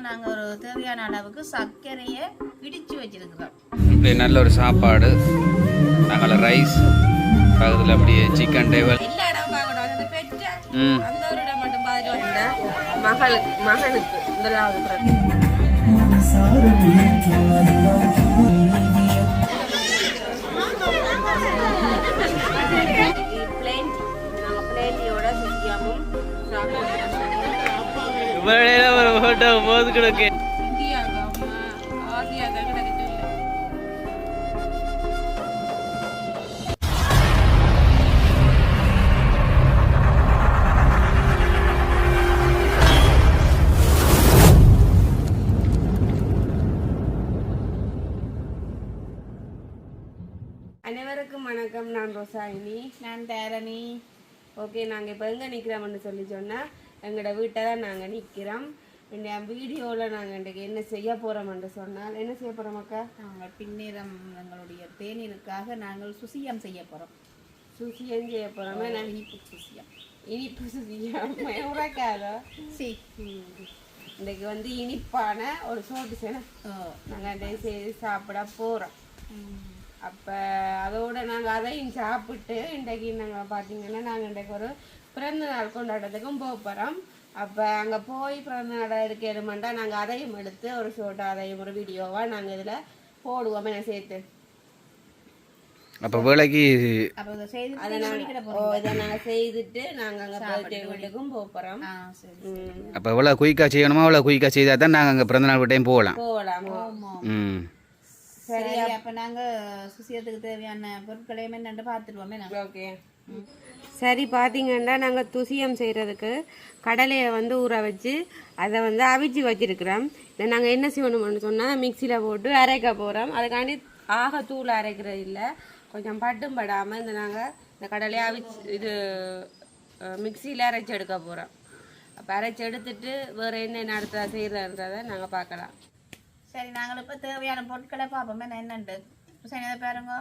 நாங்கள் ஒரு தேவையான அளவுக்கு சர்க்கரையை இடித்து வச்சிருக்கிறோம். இப்படி நல்ல ஒரு சாப்பாடு. நாங்கள் ரைஸ் பக்கத்தில் அப்படியே சிக்கன் டேபிள் எல்லா இடம் பார்க்கணும். அந்த பெற்ற ம். அந்த ஒரு இடம் மட்டும் பார்த்துட்டு மகளுக்கு மகனுக்கு முதலாவது ஒரு ஃபோட்டோ போது கிடக்கு. இந்தியாவுக்கு அம்மா ஆசியாவுக்கு கிடைக்கல அனைவருக்கும் வணக்கம். நான் ரோசாயினி. நான் தேரணி. ஓகே நாங்கள் இப்போ எங்கே நிற்கிறோம்னு சொல்லி சொன்னால் எங்களோட வீட்டை தான் நாங்கள் நிற்கிறோம் இந்த வீடியோவில் நாங்கள் இன்றைக்கு என்ன செய்ய போகிறோம்னு சொன்னால் என்ன செய்ய போகிறோம் அக்கா? நாங்கள் பின்னிறம் எங்களுடைய தேநீருக்காக நாங்கள் சுசியம் செய்ய போகிறோம் சுசியம் செய்ய போகிறோமே நான் இனிப்பு சுசியம். இனிப்பு சுசியம். உரைக்காதோ? சி. இன்றைக்கு வந்து இனிப்பான ஒரு சோட்டு சேனை நாங்கள் அதை செய்து சாப்பிட போகிறோம் அப்போ அதோட நாங்கள் அதையும் சாப்பிட்டு இன்றைக்கு நாங்கள் பார்த்தீங்கன்னா நாங்கள் இன்றைக்கு ஒரு பிறந்த நாள் கொண்டாட்டத்துக்கும் போக போகிறோம் அப்போ அங்கே போய் பிறந்த நாள் எடுக்கணுமெண்டா நாங்கள் அதையும் எடுத்து ஒரு ஷோட்டோ அதையும் ஒரு வீடியோவாக நாங்கள் இதில் போடுவோம் என்ன சேர்த்து. அப்போ வேலைக்கு செய்துட்டு நாங்கள் அங்கே பர்த்டே வீட்டுக்கும் போக போகிறோம் ஆ சரி அப்போ எவ்வளோ குயிக்காக செய்யணுமோ அவ்வளோ குயிக்காக செய்தால் தான் நாங்கள் அங்கே பிறந்தநாள் வீட்டையும் போகலாம். போகலாம். ம். சரி அப்போ நாங்கள் சுசியத்துக்கு தேவையான பொருட்களையும் என்னென்று பார்த்துருவோமே ஓகே. சரி பார்த்தீங்கன்னா நாங்கள் துசியம் செய்கிறதுக்கு கடலையை வந்து ஊற வச்சு அதை வந்து அவிச்சு வச்சுருக்கிறோம். இதை நாங்கள் என்ன செய்யணும்னு சொன்னால் மிக்சியில் போட்டு அரைக்க போகிறோம் அதுக்காண்டி ஆக தூள் அரைக்கிறது இல்லை. கொஞ்சம் பட்டும் படாமல் இந்த நாங்கள் இந்த கடலையை அவிச்சு இது மிக்சியில் அரைச்சி எடுக்க போகிறோம் அப்போ அரைச்சி எடுத்துட்டு வேறு என்னென்ன அடுத்த செய்கிறதுன்றதை நாங்கள் பார்க்கலாம். சரி நாங்கள் இப்போ தேவையான பொருட்களை பார்ப்போமே. நான் சரி பாருங்க.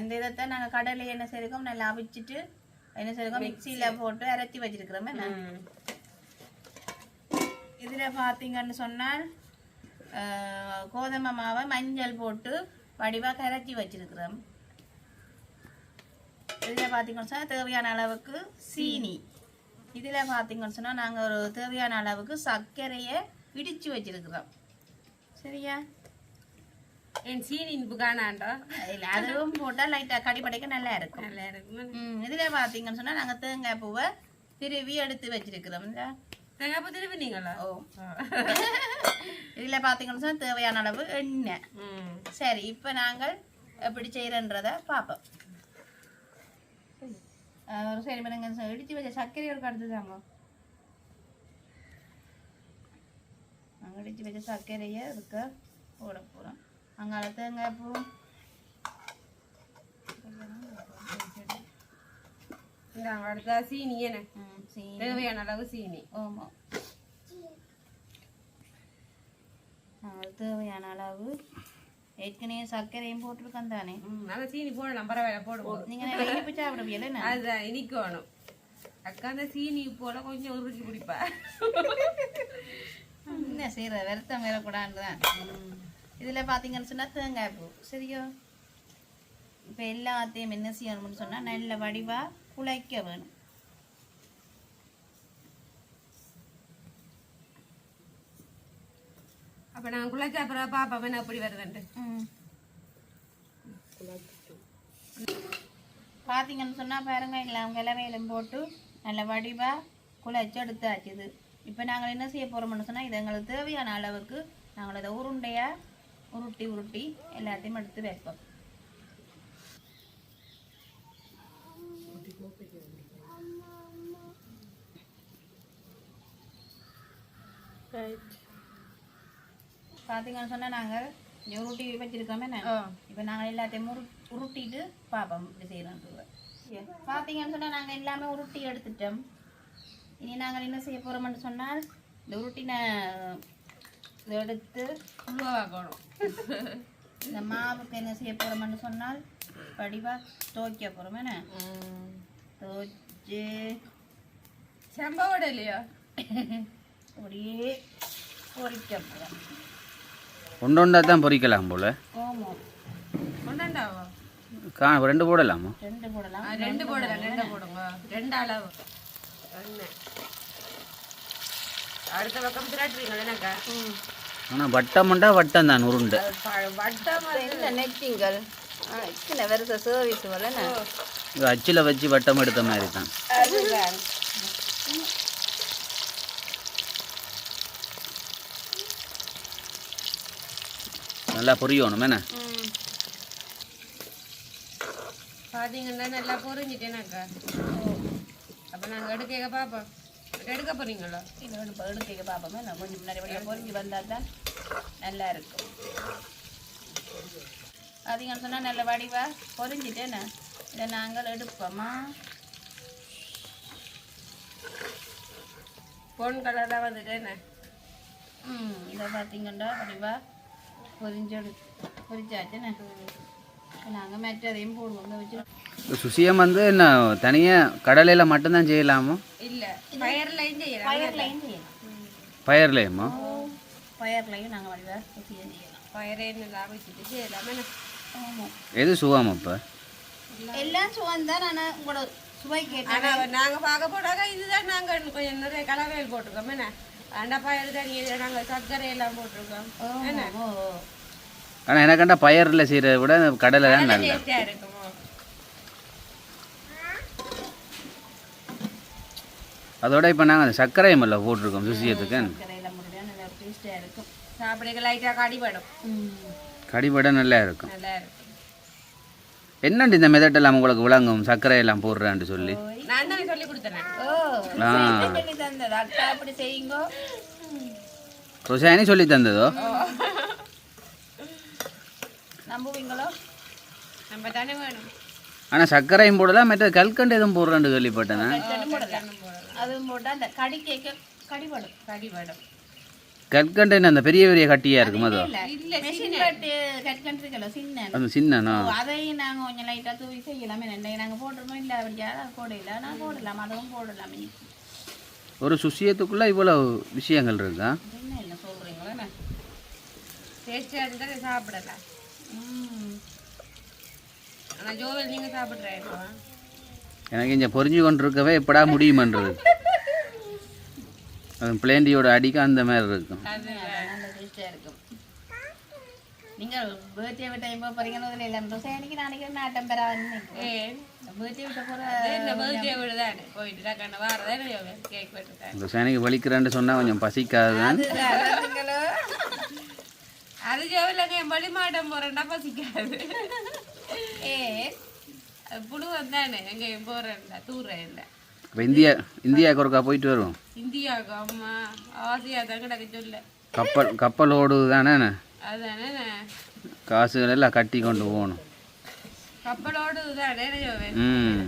இந்த இதைத்தான் நாங்கள் கடலை என்ன செய்யிருக்கோம் நல்லா அவிச்சிட்டு என்ன செய்யிருக்கோம் மிக்சியில் போட்டு அரைச்சி வச்சிருக்கிறோமே இதில் பார்த்தீங்கன்னு சொன்னால் கோதுமை மாவை மஞ்சள் போட்டு வடிவாக கரைச்சி வச்சிருக்கிறோம். இதில் பார்த்தீங்கன்னு சொன்னால் தேவையான அளவுக்கு சீனி. இதில் பார்த்தீங்கன்னு சொன்னால் நாங்கள் ஒரு தேவையான அளவுக்கு சர்க்கரையை இடித்து வச்சிருக்கிறோம். சரியா? என் சீனி இனிப்பு காணாண்டோ? இல்ல அதுவும் போட்டால் லைட்டாக கடிப்படைக்க நல்லா இருக்கும். நல்லா இருக்கும். இதில் பார்த்தீங்கன்னு சொன்னால் நாங்கள் தேங்காய் பூவை திருவி எடுத்து வச்சிருக்கிறோம்? தேங்காய் பூ திருப்பி நீங்களா ஓ இதில் பார்த்தீங்கன்னு சொன்னால் தேவையான அளவு எண்ணெய். சரி இப்போ நாங்கள் எப்படி செய்கிறன்றத பார்ப்போம் அஹ் ஒரு சரி பண்ணுங்க இடித்து வச்ச சர்க்கரை ஒரு கடத்து தாங்க. நாங்கள் இடித்து வச்ச சர்க்கரையை இருக்க போட போகிறோம் அங்கால தேங்காய் பூ. அடுத்தா சீனி என்ன? தேவையான அளவு சீனி. ஆமாம் தேவையான அளவு. ஏற்கனவே சர்க்கரையும் போட்டிருக்கோம் தானே? நல்லா சீனி போடலாம் பரவாயில்ல போடுவோம் நீங்கள் நல்லா இனிப்பு சாப்பிடுவீங்களே என்ன? அதுதான் இனிக்கணும் அக்கா அந்த சீனி போல கொஞ்சம் உருக்கி குடிப்பா. என்ன செய்கிற வருத்தம் வரக்கூடாது தான். இதில் பார்த்தீங்கன்னு சொன்னால் தேங்காய் பூ. சரியோ? இப்போ எல்லாத்தையும் என்ன செய்யணும்னு சொன்னால் நல்ல வடிவாக குழைக்க வேணும். அப்ப நான் குளிச்ச அப்புறம் பாப்பா வேணா எப்படி வருதுன்ட்டு. பார்த்தீங்கன்னு சொன்னால் பாருங்க எல்லாம் கிளவையிலும் போட்டு நல்ல வடிவாக குழைச்சி எடுத்தாச்சு இது இப்போ நாங்கள் என்ன செய்ய போகிறோம்னு சொன்னால் இது எங்களுக்கு தேவையான அளவுக்கு நாங்கள் இதை உருண்டையாக உருட்டி உருட்டி எல்லாத்தையும் எடுத்து வைப்போம் பார்த்தீங்கன்னு சொன்னால் நாங்கள் உருட்டி வச்சிருக்கோமே இப்போ நாங்கள் எல்லாத்தையும் உரு உருட்டிட்டு பார்ப்போம் இப்படி செய்கிறோன்றது பார்த்தீங்கன்னு சொன்னால் நாங்கள் எல்லாமே உருட்டி எடுத்துட்டோம் இனி நாங்கள் என்ன செய்ய போகிறோம்னு சொன்னால் இந்த உருட்டின இதை எடுத்து உருவாக்கணும் இந்த மாவுக்கு என்ன செய்ய போகிறோம்னு சொன்னால் வடிவாக துவைக்க போகிறோம் என்ன? துவைச்சு செம்பவோட இல்லையா? அப்படியே பொரிக்கம் ஒன்று ஒன்றா தான் பொரிக்கலாம் போல். ஓமம் கொண்டாண்டாவோ கா ரெண்டு போடலாமா? ரெண்டு போடலாம். ரெண்டு போடலாம் ரெண்டு போடுங்க. ரெண்டு அளவு. அடுத்த பக்கம் திரட்டுறீங்களா எனக்கா ஆனால் வட்டமுண்டா வட்டம் தான் உருண்டை. நெச்சிங்கள் சின்ன வருஷ சர்வீஸ் வரல இது அச்சில் வச்சு வட்டம் எடுத்த மாதிரி தான். நல்லா பொரியணும் என்ன? பார்த்தீங்கன்னா நல்லா பொரிஞ்சிட்டேனாக்கா அப்போ நாங்கள் எடுக்க பார்ப்போம் எடுக்க போறீங்களா? இது எடுப்ப எடுக்க பார்ப்போமே நான் கொஞ்சம் முன்னாடி பொரிஞ்சு வந்தால் தான் நல்லா இருக்கும் அதிகம் சொன்னால் நல்ல வடிவா பொரிஞ்சிட்டேன்னு இதை நாங்கள் எடுப்போமா? பொன் கலராக வந்துட்டேன்னு ம் இதை பார்த்தீங்கன்னா வடிவா பொரிஞ்சு எடு பொரிச்சாச்சுன்னு நாங்கள் மற்றதையும் போடுவோம். வச்சு சுசியம் வந்து என்ன தனியாக கடலையில் மட்டும்தான் செய்யலாமோ? இல்லை பயர்லையும் செய்யலாம். பயர்லையும் பயர்லையுமா நாங்கள் செய்யலாம். பயரே நல்லா வச்சுட்டு செய்யலாம் எது சுகம் அப்போ? எல்லாம் சுவந்தான் ஆனால் உங்களோட சுவை கேட்டேன் ஆனால் நாங்கள் பார்க்க போனாக்கா இதுதான் நாங்கள் கொஞ்சம் நிறைய கலவையில் போட்டிருக்கோம். என்ன? அண்டா பயறு தனியாக நாங்கள் சர்க்கரை எல்லாம் போட்டிருக்கோம். என்ன? ஓ ஓ. ஆனால் எனக்கண்டா பயரில் செய்கிறத விட கடலை தான் நல்லா இருக்குமோ. அதோட இப்போ நாங்கள் அந்த சர்க்கரை மல்ல போட்டிருக்கோம் சுசியத்துக்கு. கடிபட நல்லா இருக்கும். நல்லா இருக்கும். என்னண்டு இந்த மெதட்டெல்லாம் உங்களுக்கு விளங்கும்? சர்க்கரை எல்லாம் போடுறான்னு சொல்லி. நான் தானே சொல்லி கொடுத்தேன். ஓ ஆ. சொல்லி தந்தது? அக்கா அப்படி செய்யுங்கோ. ருசாயனி சொல்லி தந்ததோ? நம்புவீங்களோ? நம்ம தானே வேணும். ஆனால் சர்க்கரையும் போடலாம் மற்ற கல்கண்டு எதுவும் போடுறான்னு கேள்விப்பட்டேன். அதுவும் போட்டால் அந்த கடி கேட்க கடிபடும். கடிபடும். கற்கண்டு என்ன அந்த பெரிய பெரிய கட்டியாக இருக்கும் அதோ? இல்லை. மெஷின் பட்டு கட்கன்றிருக்கல சின்ன அந்த சின்னண்ணா ஓ, அதையும் நாங்கள் கொஞ்சம் லைட்டாக தூவி செய்யலாமே. நாங்கள் போட்டுருமோ இல்லை அப்படியா போடல. நான் போடலாம் அதுவும் போடலாம். ஒரு சுசியத்துக்குள்ளே இவ்வளோ விஷயங்கள் இருக்கா? என்ன இருந்தால் சாப்பிடலாம். ஆனால் ஜோவல் நீங்கள் சாப்பிட்றேன் எனக்கு இங்கே பொறிஞ்சு கொண்டு இருக்கவே எப்படா முடியுமன்றது. அது பிளேண்டியோட அடிக்க அந்த மாதிரி இருக்கும். நீங்கள் பேர்த்டே விட்ட இப்போ போகிறீங்கன்னு இதில் இல்லை ருசாயனிக்கு நாளைக்கு நாட்டம் பெறாதுன்னு பேர்த்டே விட்ட போகிற இந்த பர்த்டே விட தானே போயிட்டு வாரதானே ஜோவல் கேக் வெட்டுறேன் வலிக்கிறேன்னு சொன்னால் கொஞ்சம் பசிக்காது தான் அது ஜோவலுங்க என் மாட்டம் போகிறேன்டா பசிக்காது. ஏ அது புழு வந்தானே? எங்கேயும் போகிறேன்டா தூரம் இல்லை. இப்போ இந்தியா இந்தியாவுக்கு ஒருக்கா போயிட்டு வருவோம். இந்தியாவுக்கு அம்மா ஆசையா தான் கிடக்க சொல்ல. கப்பல் கப்பல் ஓடுது தானே அதுதானே காசுகள் எல்லாம் கட்டி கொண்டு போகணும். கப்பலோடு தானே ம்.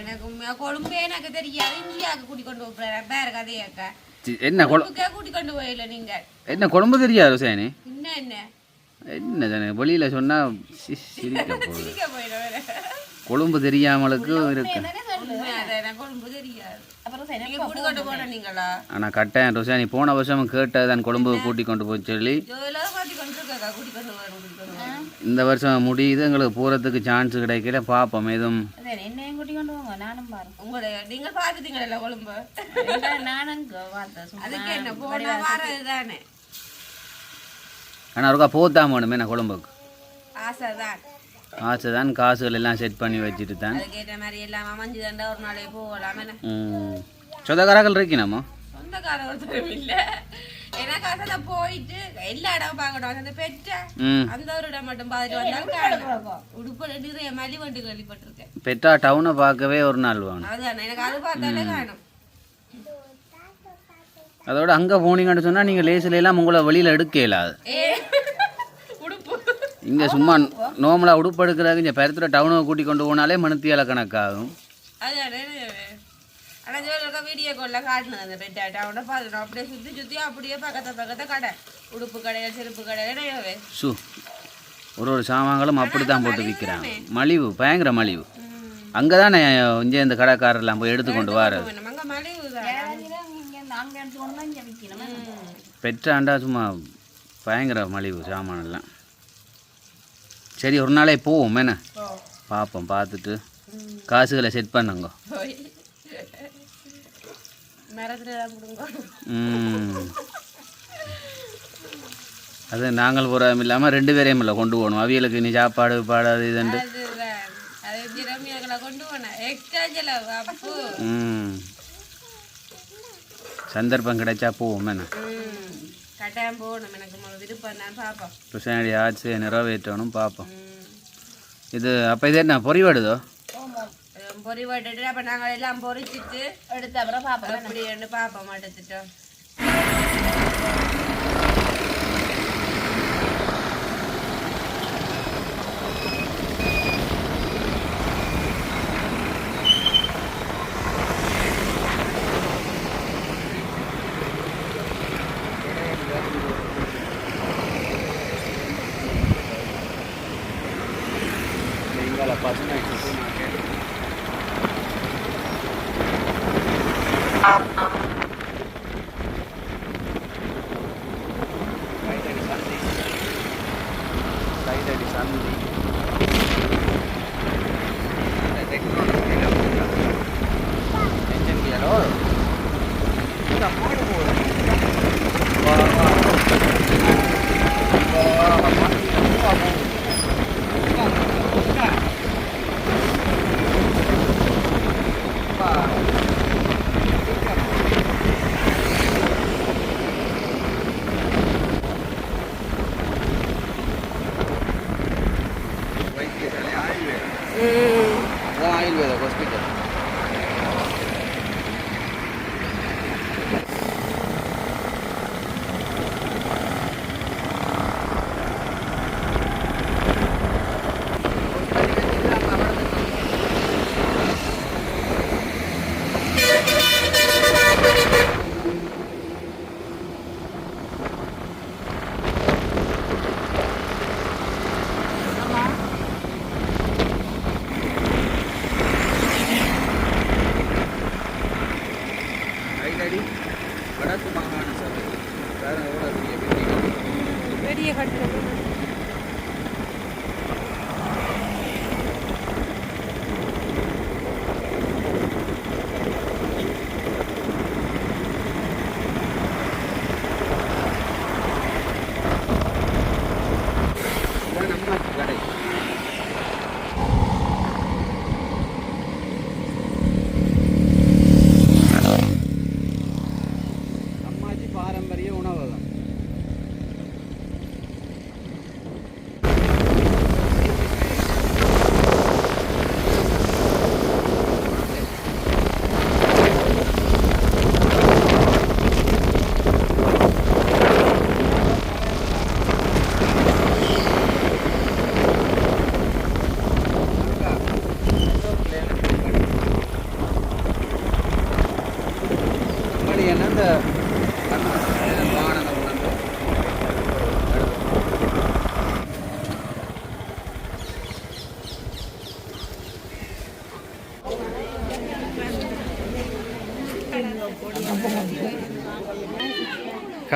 எனக்கு உண்மையா கொழும்பே எனக்கு தெரியாது. இந்தியாவுக்கு கூட்டி கொண்டு போறாரு வேற கதையாக்கா என்ன கொழு கொழும்புக்கே கூட்டி கொண்டு போயில நீங்க. என்ன குழம்பு தெரியாது சேனி இன்னும் என்ன? என்ன தானே வெளியில் சொன்னால் சிரிக்க போகுது. சிரிக்க போயிட வேற. கொழும்பு தெரியாமலுக்கும் இருக்கு. தானே சொல்லு உண்மையா அதை எனக்கு கொழும்பு தெரியாது. அப்புறம் சரி நீங்க கூட்டி கொண்டு போன நீங்களா? ஆனால் கட்டாயம் ருசானி போன வருஷம் கேட்டது தான் கொழும்பு கூட்டி கொண்டு போய் சொல்லி. இந்த வருஷம் முடியுது எங்களுக்கு போகிறதுக்கு சான்ஸ் கிடைக்கல பார்ப்போம் எதுவும் என்னையும் கூட்டி கொண்டு வாங்க நானும் பாருங்க. உங்களை நீங்க பாத்துட்டீங்களா கொழும்பு? நானும் பார்த்தேன். அதுக்கு என்ன போனா வாரது தானே ஆனால் ஒருக்கா போத்தாம வேணுமே நான் கொழும்புக்கு. ஆசை தான் ஆசை தான் காசுகள் எல்லாம் செட் பண்ணி வச்சுட்டு தான். சொந்தக்காரர்கள் இருக்கீனாமோ போயிட்டு எல்லா இடம் பார்க்கணும். அந்த பெற்ற அந்த ஒரு இடம் மட்டும் பார்த்துட்டு உடுப்புல நிறைய மலிவண்டு கேள்விப்பட்டிருக்கேன் பெட்டா டவுனை பார்க்கவே ஒரு நாள் வேணும். அதுதானே. எனக்கு அது பார்த்தாலே காணும். அதோட அங்கே போனீங்கன்னு சொன்னால் நீங்கள் லேசில் எல்லாம் உங்களை வெளியில் எடுக்க இயலாது. இங்கே சும்மா நோமலாக உடுப்பு எடுக்கிறதுக்கு இங்கே பெருத்துற டவுனுக்கு கூட்டி கொண்டு போனாலே மனுத்தியால கணக்காகும். அதுதானே ஆனால் ஜோதிக்க வீடியோ காலில் காட்டினது அந்த பெட்டாட்ட அவனை பார்த்துட்டோம். அப்படியே சுற்றி சுற்றி அப்படியே பக்கத்து பக்கத்து கடை. உடுப்பு கடையில் செருப்பு கடையில் நிறையவே சு. ஒரு ஒரு சாமான்களும் அப்படி தான் போட்டு விற்கிறாங்க மலிவு பயங்கர மலிவு. அங்கே தானே இங்கே இந்த கடைக்காரெல்லாம் போய் எடுத்து கொண்டு விக்கணும் பெற்றாண்டா சும்மா பயங்கர மலிவு சாமானெல்லாம் சரி ஒரு நாளே போவோம் என்ன பார்ப்போம் பார்த்துட்டு காசுகளை செட் பண்ணுங்க ம். அது நாங்கள் போகிறதும் இல்லாமல் ரெண்டு பேரையும் இல்லை கொண்டு போகணும் அவியலுக்கு நீ சாப்பாடு பாடாது இதுண்டு அதுதான் அது திறமையாக்களை கொண்டு போனேன் எக்ஸ்ட்ரா செலவு அப்பு ம் சந்தர்ப்பம் கிடைச்சா போவோம் என்ன? கட்டாயம் போகணும். எனக்கு விருப்பம் தான் பார்ப்போம். கிருஷ்ணனுடைய ஆட்சியை நிறைவேற்றணும் பார்ப்போம். இது அப்போ இது என்ன பொறிவாடுதோ? பொறி போட்டுட்டு அப்போ நாங்கள் எல்லாம் பொறிச்சிட்டு எடுத்த அப்புறம் பார்ப்போம் அப்படி பார்ப்போம் எடுத்துட்டோம்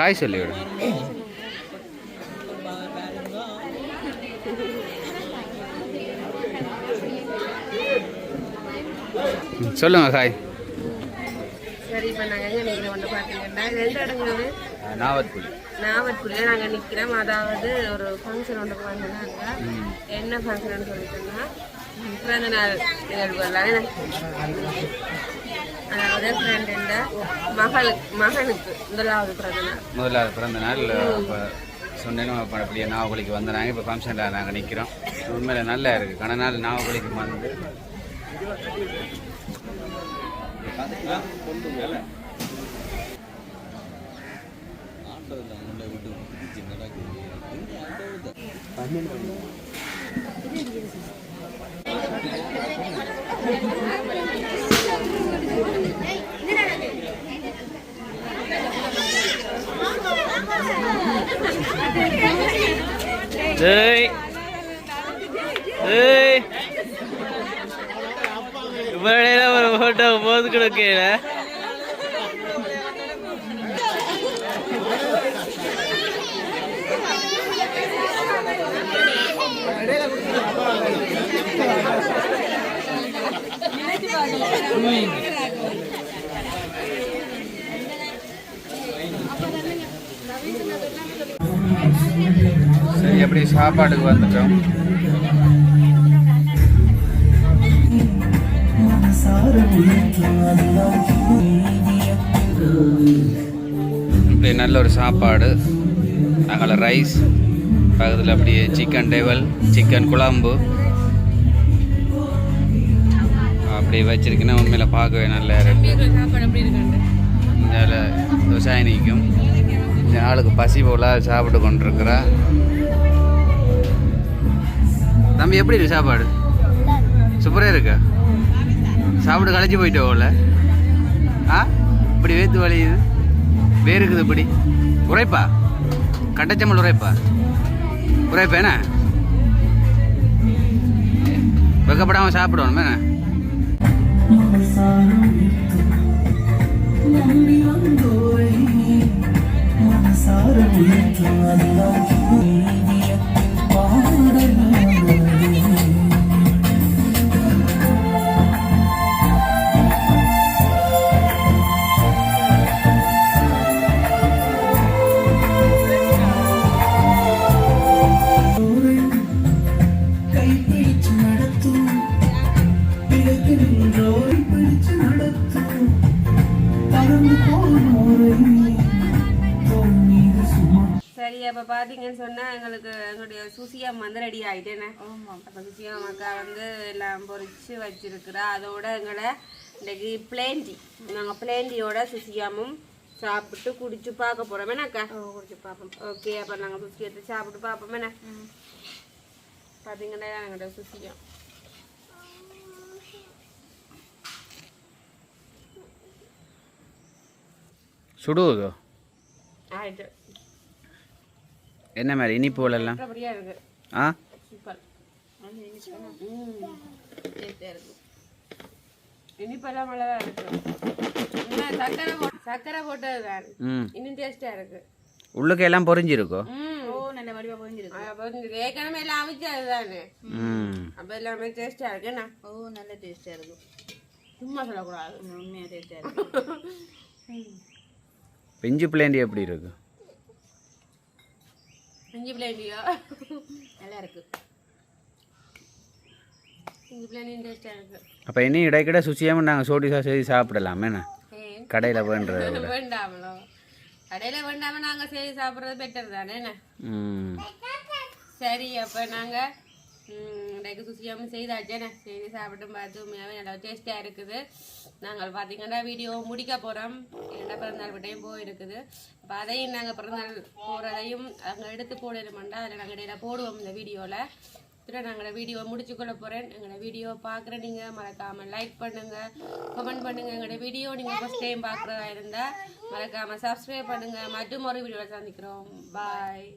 காய் சொல்லி விடு. ம், சொல்லுங்க காய் சரி இப்போ நாங்கள் எங்கே நிற்கிறோம் வந்து பார்த்தீங்கன்னா ரெண்டு இடங்கிறது நாவற்குடி. நாவற்குள்ளே நாங்கள் நிற்கிறோம் அதாவது ஒரு ஃபங்க்ஷன் ஒன்றுக்கு வந்தாங்க என்ன ஃபங்க்ஷன் சொல்லிட்டோம்னா பிறந்த நாள் நிகழ்வுகள் அதாவது மகளுக்கு மகனுக்கு முதலாவது பிறந்த நாள். முதலாவது பிறந்த நாள் சொன்னேன்னு அப்போ அப்படியே நாவகுலிக்கு இப்போ ஃபங்க்ஷனில் நாங்கள் நிற்கிறோம் உண்மையில் நல்லா இருக்குது கன நாள் நாவகுலிக்கு வந்து. டேய் டேய் இவ்வளோ ஒரு ஃபோட்டோ போது கொடுக்கல Mm-hmm. எப்படி சாப்பாடுக்கு வந்துட்டோம்? இப்படி நல்ல ஒரு சாப்பாடு. அங்கே ரைஸ் பக்கத்தில் அப்படியே சிக்கன் டேவல் சிக்கன் குழம்பு. அப்படி வச்சிருக்கீங்கன்னா உண்மையில் பார்க்கவே நல்லா இருக்கு. விவசாயினிக்கும் இந்த ஆளுக்கு பசி போல சாப்பிட்டு கொண்டிருக்கிறா. தம்பி எப்படி இருக்கு சாப்பாடு? சூப்பராக இருக்கா? சாப்பிட்டு களைச்சி போயிட்டேவோல ஆ? இப்படி வேத்து வலியுது. வேறுக்குது இப்படி. உரைப்பா. கட்டச்சம்பல் உரைப்பா. உரைப்பா என்ன? வெக்கப்படாமல் சாப்பிடணும் என்ன? சரி எங்களுடைய சுசியம் வந்து ரெடி ஆயிட்டேனே அப்ப சுசியம் அக்கா வந்து எல்லாம் பொரிச்சு வச்சிருக்கிறா. அதோட எங்களை இன்னைக்கு பிளேண்டி. நாங்க பிளேண்டியோட சுசியமும் சாப்பிட்டு குடிச்சு பார்க்க போறோம். அக்கா குடிச்சு பார்ப்போம். ஓகே அப்ப நாங்க சுசியத்தை சாப்பிட்டு பார்ப்போம். என்ன? பாத்தீங்கன்னா எங்களோட சுசியம் சுடுவதோ ஆயிட்டு. என்ன மாதிரி இனிப்பு எல்லாம் அப்படியா இருக்கு. ஆ? சூப்பர். இனிப்பெல்லாம் நல்லதா இருக்கு. சக்கரை போட்டு சக்கரை போட்டது தான். ம். இன்னும் டேஸ்டா இருக்கு. உள்ளுக்கு எல்லாம் பொரிஞ்சிருக்கோ? ம். ஓ நல்ல வடிவா புரிஞ்சிருக்கு. அப்ப இந்த ஏற்கனவே எல்லாம் அவிச்சு அதுதானே ம். அப்ப எல்லாமே டேஸ்டா இருக்கு. என்ன? ஓ நல்ல டேஸ்டா இருக்கும் சும்மா சொல்லக்கூடாது. உண்மையா டேஸ்டா இருக்கும் பிஞ்சு பிளேண்டி எப்படி இருக்கு? இஞ்சி பிளேண்டியோ நல்லா இருக்கு. இஞ்சி பிளேண்டியும் டேஸ்டா இருக்கு. அப்போ இனி இடைக்கிட சுச்சியாமல் நாங்கள் சோடி சாஸ் செய்து சாப்பிடலாம். என்ன? கடையில் விட. வேண்டாமலோ. கடையில வேண்டாம நாங்க செய்து சாப்பிடுறது பெட்டர் தானே என்ன? சரி அப்போ நாங்கள் இன்றைக்கு சுசியாமல் நான் செய்து சாப்பிட்டு பார்த்து உண்மையாகவே நல்லா டேஸ்டியாக இருக்குது. நாங்கள் பார்த்தீங்கன்னா வீடியோ முடிக்க போகிறோம் என்ன பிறந்தநாள் விட்டையும் போயிருக்குது அப்போ அதையும் நாங்கள் பிறந்தநாள் போகிறதையும் அங்கே எடுத்து போடணுமெண்டா? அதில் நாங்கள் இடையில போடுவோம் இந்த வீடியோவில் திரும்ப நாங்கள் வீடியோ முடிச்சுக்கொள்ள போகிறேன் எங்களோட வீடியோ பார்க்குற நீங்கள் மறக்காமல் லைக் பண்ணுங்கள் கமெண்ட் பண்ணுங்கள் எங்களோட வீடியோ நீங்கள் ஃபஸ்ட் டைம் பார்க்குறதா இருந்தால் மறக்காமல் சப்ஸ்கிரைப் பண்ணுங்கள் மற்றும் ஒரு வீடியோவில் சந்திக்கிறோம். பாய்